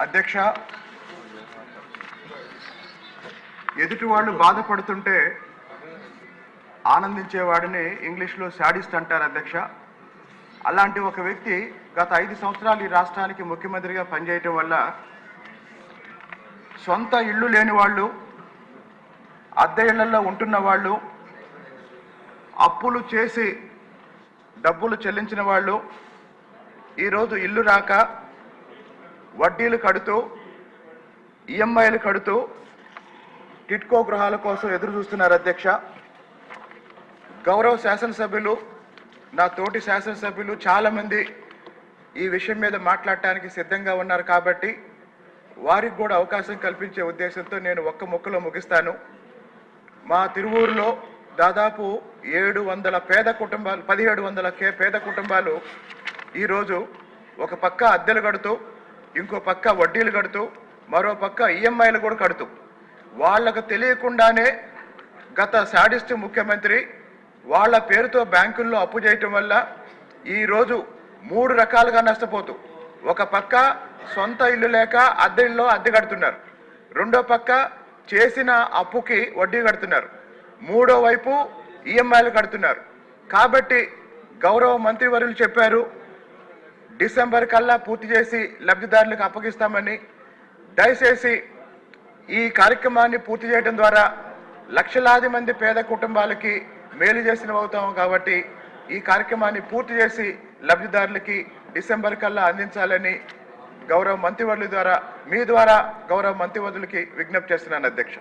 అధ్యక్ష ఎదుటి వాళ్ళు బాధపడుతుంటే ఆనందించేవాడిని ఇంగ్లీష్లో శాడిస్ట్ అంటారు అధ్యక్ష. అలాంటి ఒక వ్యక్తి గత ఐదు సంవత్సరాలు ఈ రాష్ట్రానికి ముఖ్యమంత్రిగా పనిచేయటం వల్ల సొంత ఇళ్ళు లేని వాళ్ళు అద్దె ఇళ్ళలో ఉంటున్న వాళ్ళు అప్పులు చేసి డబ్బులు చెల్లించిన వాళ్ళు ఈరోజు ఇల్లు రాక వడ్డీలు కడుతూ ఈఎంఐలు కడుతూ టిట్కో గృహాల కోసం ఎదురు చూస్తున్నారు అధ్యక్ష. గౌరవ శాసనసభ్యులు నా తోటి శాసనసభ్యులు చాలామంది ఈ విషయం మీద మాట్లాడటానికి సిద్ధంగా ఉన్నారు కాబట్టి వారికి కూడా అవకాశం కల్పించే ఉద్దేశంతో నేను ఒక్క ముక్కలో ముగిస్తాను. మా తిరువూరులో దాదాపు ఏడు వందల పేద కుటుంబాలు పదిహేడు వందల కే పేద కుటుంబాలు ఈరోజు ఒక పక్క అద్దెలు కడుతూ ఇంకో పక్క వడ్డీలు కడుతూ మరో పక్క ఈఎంఐలు కూడా కడుతూ. వాళ్ళకు తెలియకుండానే గత శాడిస్ట్ ముఖ్యమంత్రి వాళ్ళ పేరుతో బ్యాంకుల్లో అప్పు చేయటం వల్ల ఈరోజు మూడు రకాలుగా నష్టపోతూ ఒక పక్క సొంత ఇల్లు లేక అద్దె ఇల్లో అద్దె కడుతున్నారు. రెండో పక్క చేసిన అప్పుకి వడ్డీ కడుతున్నారు. మూడో వైపు ఈఎంఐలు కడుతున్నారు. కాబట్టి గౌరవ మంత్రివర్యులు చెప్పారు డిసెంబర్ కల్లా పూర్తి చేసి లబ్ధిదారులకు అప్పగిస్తామని దయచేసి ఈ కార్యక్రమాన్ని పూర్తి చేయడం ద్వారా లక్షలాది మంది పేద కుటుంబాలకి మేలు చేసిన అవుతాం కాబట్టి ఈ కార్యక్రమాన్ని పూర్తి చేసి లబ్ధిదారులకి డిసెంబర్ కల్లా అందించాలని గౌరవ మంత్రివర్యుల ద్వారా మీ ద్వారా గౌరవ మంత్రివర్యులకి విజ్ఞప్తి చేస్తున్నాను అధ్యక్ష.